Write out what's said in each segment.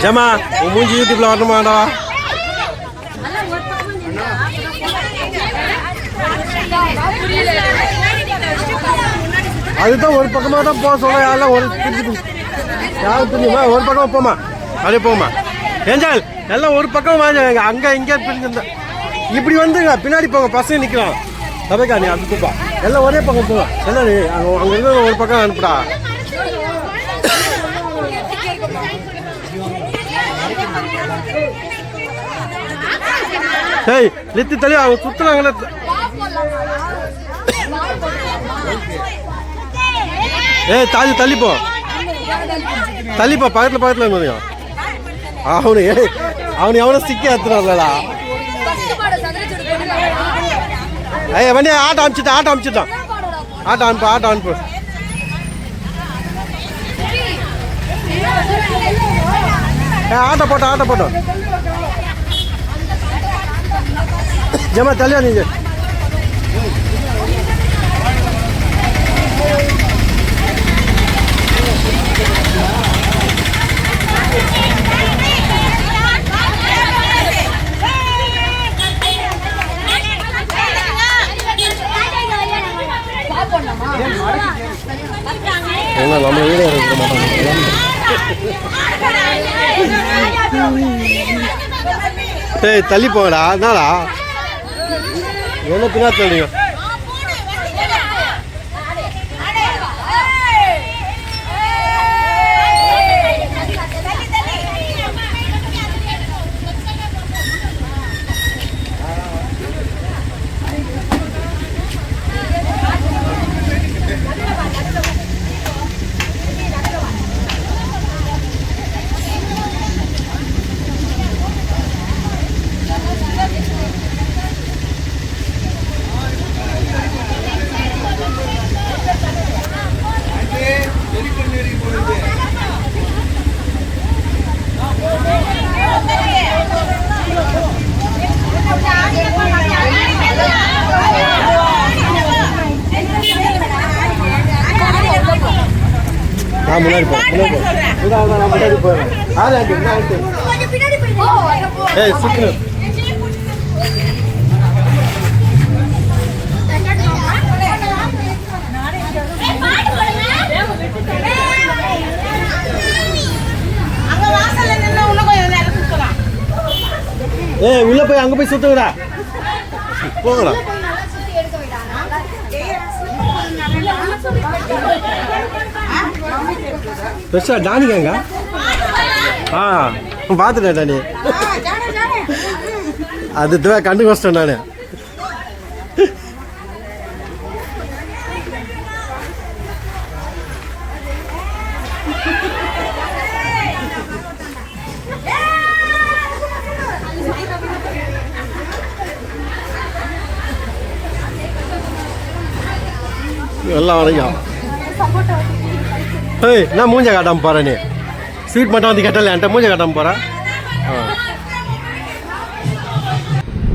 ஜமா உன் மூஞ்சி யூடியூப்ல வரணுமாடா அதுதான் ஒரு பக்கமாக தான் போக சொல்ல யாரெல்லாம் ஒரு திருப்பி யாரும் பிரிஞ்சுமா ஒரு பக்கம் போமா அப்படியே போமா ஏஞ்சால் எல்லாம் ஒரு பக்கம் வாங்க அங்கே இங்கே பிரிஞ்சிருந்தேன் இப்படி வந்துங்க பின்னாடி போங்க பசங்க நிற்கிறான் தபைக்கா நீ அது கூப்பா எல்லாம் ஒரே பக்கம் போங்க எல்லாம் நீ அங்கே அங்கே ஒரு பக்கம் அனுப்புடா ஏய் லித்தி தள்ளி அவங்க சுத்துறாங்களே ஏய் தாஜி தள்ளிப்போ. தள்ளிப்போ பக்கத்தில் பக்கத்தில் இருந்ததையும் அவனு அவனு எவனோ சிக்கி ஏத்துறான்லடா ஏய் வண்டி ஆட்டோ அமிச்சிட்டான் ஆட்டோ அமிச்சிட்டான் ஆட்டோ அனுப்பு ஆட்டோ அனுப்பு. ஆட்டோ போட்டோம் ஆட்டோ போட்டோம் ஜமா தள்ளியா நீங்க ஏன்னா நம்ம வீடு இருக்க மாட்டாங்க ஏய் தள்ளி போகடா என்னடா? என்ன பின்னா தள்ளிங்க நான் முன்னாடி போறேன். ஏய் சுத்தலாம் ஏய் உள்ள போய் அங்க போய் சுத்துங்கடா. போங்கடா. பெருசா டானிக்காங்க ஆ பார்த்துட்டேன் டானி. அது இதுவே கண்டு கஷ்டம் நான். எல்லாம் வரைக்கும். ஏய் நான் மூஞ்ச காட்டாமல் போகிறேன் நீ? ஸ்வீட் மட்டும் வந்து கட்டலை என்கிட்ட மூஞ்ச காட்டாமல் போகிறேன்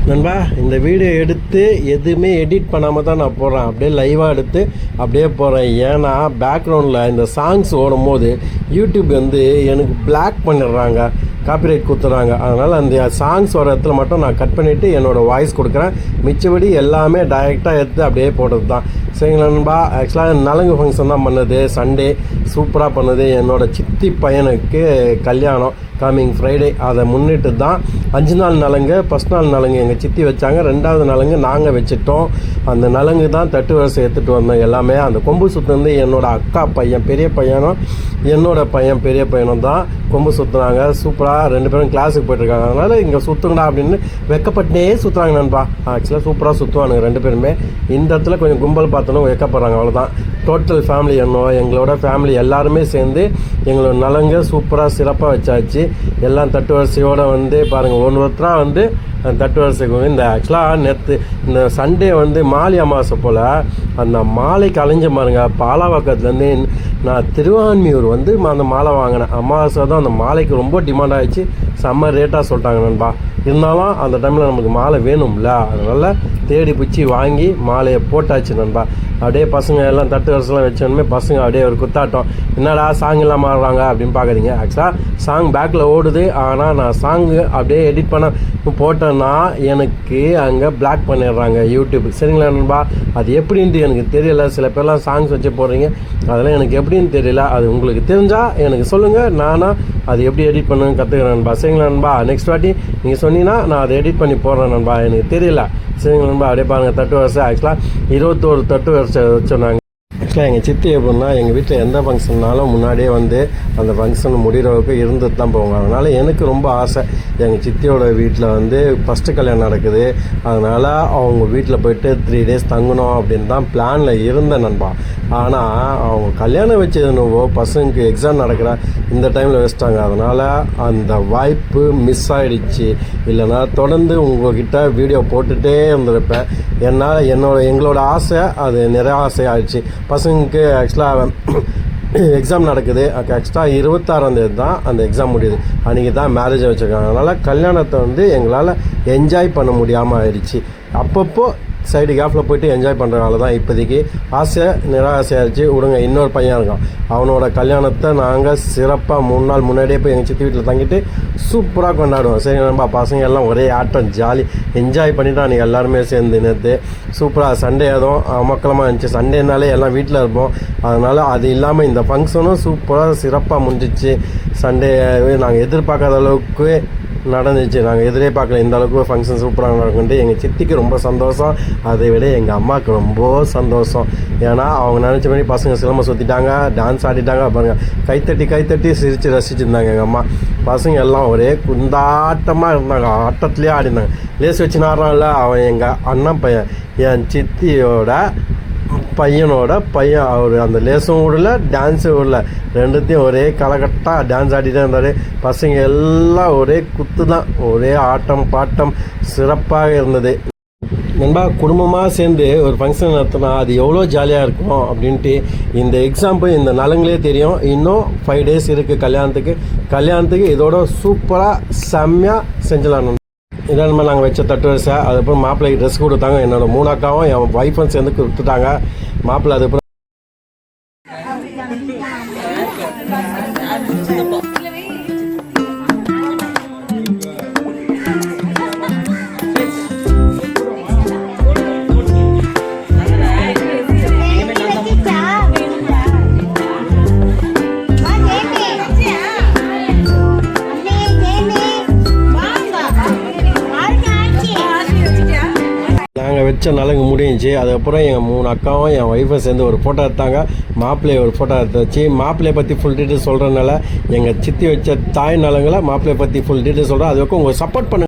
நண்பா இந்த வீடியோ எடுத்து எதுவுமே எடிட் பண்ணாமல் தான் நான் போடுறேன் அப்படியே லைவாக எடுத்து அப்படியே போகிறேன் ஏன்னா பேக்ரவுண்டில் இந்த சாங்ஸ் ஓடும் போது யூடியூப் வந்து எனக்கு பிளாக் பண்ணிடுறாங்க. காப்பிரைட் கொடுத்துறாங்க அதனால் அந்த சாங்ஸ் வர இடத்துல மட்டும் நான் கட் பண்ணிவிட்டு என்னோடய வாய்ஸ் கொடுக்குறேன். மிச்சபடி எல்லாமே டைரெக்டாக எடுத்து அப்படியே போடுறது தான் சரிங்களா நண்பா? ஆக்சுவலாக நலங்கு ஃபங்க்ஷன் தான் பண்ணது. சண்டே சூப்பராக பண்ணது. என்னோடய சித்தி பையனுக்கு கல்யாணம். கம்மிங் ஃப்ரைடே அதை முன்னிட்டு தான் அஞ்சு நாள் நலங்கு ஃபஸ்ட் நாள் நலங்கு எங்கள் சித்தி வச்சாங்க. ரெண்டாவது நலங்கு நாங்கள் வச்சுட்டோம். அந்த நலங்கு தான் தட்டு வரிசை எடுத்துகிட்டு வந்தோம் எல்லாமே. அந்த கொம்பு சுத்து வந்து என்னோட அக்கா பையன் பெரிய பையனும் என்னோடய பையன் பெரிய பையனும் தான் கொம்பு சுற்றுனாங்க சூப்பராக ரெண்டு பேரும் கிளாஸுக்கு போயிட்டுருக்காங்க. அதனால் இங்கே சுற்றுங்கடா அப்படின்னு வெக்கப்பட்டுனே சுற்றுறாங்க நண்பா. ஆக்சுவலாக சூப்பராக சுற்றுவானுங்க ரெண்டு பேருமே. இந்த இடத்துல கொஞ்சம் கும்பல் பார்த்தோன்னா வெக்கப்படுறாங்க. அவ்வளோதான் டோட்டல் ஃபேமிலி என்னோ எங்களோட ஃபேமிலி எல்லாருமே சேர்ந்து எங்களோட நலங்க சூப்பராக சிறப்பாக வச்சாச்சு. எல்லாம் தட்டு வரிசையோடு வந்து பாருங்கள் ஒன்று ஒருத்தராக வந்து அந்த தட்டு இந்த ஆக்சுவலாக நேற்று இந்த சண்டே வந்து மாலை அமாவாசை போல் அந்த மாலை கலைஞ்ச பாருங்க பாலாவாக்கத்துலேருந்து நான் திருவான்மியூர் வந்து அந்த மாலை வாங்கினேன். அமாவாசை தான் அந்த மாலைக்கு ரொம்ப டிமாண்ட் ஆகிடுச்சு செம்ம ரேட்டாக சொல்லிட்டாங்க நண்பா. இருந்தாலும் அந்த டைமில் நமக்கு மாலை வேணும்ல. அதனால் தேடி பிடிச்சி வாங்கி மாலையை போட்டாச்சு நண்பா. அப்படியே பசங்க எல்லாம் தட்டு வரிசெல்லாம் வச்சோன்னே பசங்க அப்படியே ஒரு குத்தாட்டம். என்னடா சாங் எல்லாம் மாறுறாங்க அப்படின்னு பார்க்குறீங்க ஆக்சுவலாக சாங் பேக்கில் ஓடுது. ஆனால் நான் சாங்கு அப்படியே எடிட் பண்ண போட்டேன் பண்ணேன்னா எனக்கு அங்கே பிளாக் பண்ணிடுறாங்க யூடியூப் சரிங்களா நண்பா? அது எப்படின்ட்டு எனக்கு தெரியல. சில பேர்லாம் சாங்ஸ் வச்சு போடுறீங்க. அதெல்லாம் எனக்கு எப்படின்னு தெரியல. அது உங்களுக்கு தெரிஞ்சால் எனக்கு சொல்லுங்கள் நானாக அது எப்படி எடிட் பண்ணுன்னு கற்றுக்கிறேன் நண்பா. சரிங்களா நண்பா? நெக்ஸ்ட் வாட்டி நீங்கள் சொன்னீங்கன்னா நான் அதை எடிட் பண்ணி போடுறேன் நண்பா. எனக்கு தெரியல. சரிங்களா நண்பா? அப்படியே பாருங்கள் தட்டு வருஷம் ஆக்சுவலாக இருபத்தோரு தட்டு வருஷம் வச்சோன்னாங்க ஆக்சுவலாக எங்கள் சித்தி எப்படின்னா எங்கள் வீட்டில் எந்த ஃபங்க்ஷன்னாலும் முன்னாடியே வந்து அந்த ஃபங்க்ஷன் முடிகிறவுக்கு இருந்துட்டு தான் போவாங்க. அதனால் எனக்கு ரொம்ப ஆசை. எங்கள் சித்தியோட வீட்டில் வந்து ஃபஸ்ட்டு கல்யாணம் நடக்குது. அதனால் அவங்க வீட்டில் போயிட்டு த்ரீ டேஸ் தங்கணும் அப்படின்னு தான் பிளானில் இருந்தேன் நண்பா. ஆனால் அவங்க கல்யாணம் வச்சது என்னவோ பசங்களுக்கு எக்ஸாம் நடக்கிற இந்த டைமில் வச்சிட்டாங்க. அதனால் அந்த வாய்ப்பு மிஸ் ஆகிடுச்சு இல்லைன்னா தொடர்ந்து உங்ககிட்ட வீடியோ போட்டுகிட்டே இருந்திருப்பேன். என்னால் என்னோட எங்களோட ஆசை அது நிறைய ஆசை ஆயிடுச்சு பசங்களுக்கு ஆக்சுவலாக எக்ஸாம் நடக்குது. எக்ஸ்ட்ரா இருபத்தாறாம் தேதி தான் அந்த எக்ஸாம் முடியுது. அன்றைக்கி தான் மேரேஜை வச்சுருக்காங்க. அதனால் கல்யாணத்தை வந்து எங்களால் என்ஜாய் பண்ண முடியாமல் ஆயிடுச்சு. அப்பப்போ சைடு கேஃபில் போயிட்டு என்ஜாய் பண்ணுறனால தான் இப்போதைக்கு ஆசை நிராசையாச்சு விடுங்க. இன்னொரு பையன் இருக்கான். அவனோட கல்யாணத்தை நாங்கள் சிறப்பாக மூணு நாள் முன்னாடியே போய் எங்கள் சித்தி வீட்டில் தங்கிட்டு சூப்பராக கொண்டாடுவோம். சரி நம்ம பசங்க எல்லாம் ஒரே ஆட்டம் ஜாலி என்ஜாய் பண்ணிவிட்டு அன்றைக்கி எல்லாருமே சேர்ந்து நேற்று சூப்பராக சண்டே அதுவும் அமக்கலமாக இருந்துச்சு. சண்டேனாலே எல்லாம் வீட்டில் இருப்போம். அதனால் அது இல்லாமல் இந்த ஃபங்க்ஷனும் சூப்பராக சிறப்பாக முடிஞ்சிச்சு. சண்டே நாங்கள் எதிர்பார்க்காத அளவுக்கு நடந்துச்சு. நாங்கள் எதிரே பார்க்கல. இந்த அளவுக்கு ஃபங்க்ஷன் சூப்பராக நடக்குன்ட்டு எங்கள் சித்திக்கு ரொம்ப சந்தோஷம். அதை விட எங்கள் அம்மாவுக்கு ரொம்ப சந்தோஷம். ஏன்னா அவங்க நினச்ச மாதிரி பசங்க சிலம்ப சுற்றிட்டாங்க டான்ஸ் ஆடிட்டாங்க. பாருங்கள் கைத்தட்டி கைத்தட்டி சிரித்து ரசிச்சிருந்தாங்க எங்கள் அம்மா. பசங்க எல்லாம் ஒரே குந்தாட்டமாக இருந்தாங்க. ஆட்டத்துலேயே ஆடினாங்க லேஸ் வச்சு நாடுறான்ல அவன் எங்கள் அண்ணன் பையன். என் சித்தியோட பையனோட பையன் அவர் அந்த லேசும் விடல டான்ஸும் விடல. ரெண்டுத்தையும் ஒரே கலகட்டாக டான்ஸ் ஆடிட்டே இருந்தார். பசங்க எல்லாம் ஒரே குத்து தான். ஒரே ஆட்டம் பாட்டம் சிறப்பாக இருந்தது. நண்பா குடும்பமாக சேர்ந்து ஒரு ஃபங்க்ஷன் நடத்தினா அது எவ்வளோ ஜாலியாக இருக்கும் அப்படின்ட்டு இந்த எக்ஸாம்பிள் இந்த நலங்களே தெரியும். இன்னும் ஃபைவ் டேஸ் இருக்குது கல்யாணத்துக்கு. கல்யாணத்துக்கு இதோட சூப்பராக செம்மையாக செஞ்சலாம் இதான் நம்ம நாங்கள் வச்ச தட்டு வரிசை அதுக்கப்புறம் மாப்பிள்ளைக்கு ட்ரெஸ் கொடுத்தாங்க. என்னோட மூணு அக்காவும் என் ஒய்ஃபும் சேர்ந்து கொடுத்துட்டாங்க. மாப்பிள்ளை அதுக்கப்புறம் வச்ச நலங்கு முடிஞ்சு அதுக்கப்புறம் என் மூணு அக்காவும் என் ஒய்ஃபை சேர்ந்து ஒரு ஃபோட்டோ எடுத்தாங்க. மாப்பிள்ளையை ஒரு ஃபோட்டோ எடுத்து வச்சு மாப்பிள்ளையை பற்றி ஃபுல் டீட்டெயில் சொல்கிறனால எங்கள் சித்தி வச்ச தாய் நலங்களை மாப்பிள்ளையை பற்றி ஃபுல் டீட்டெயில் சொல்கிறேன் அது வரைக்கும் உங்கள் சப்போர்ட் பண்ண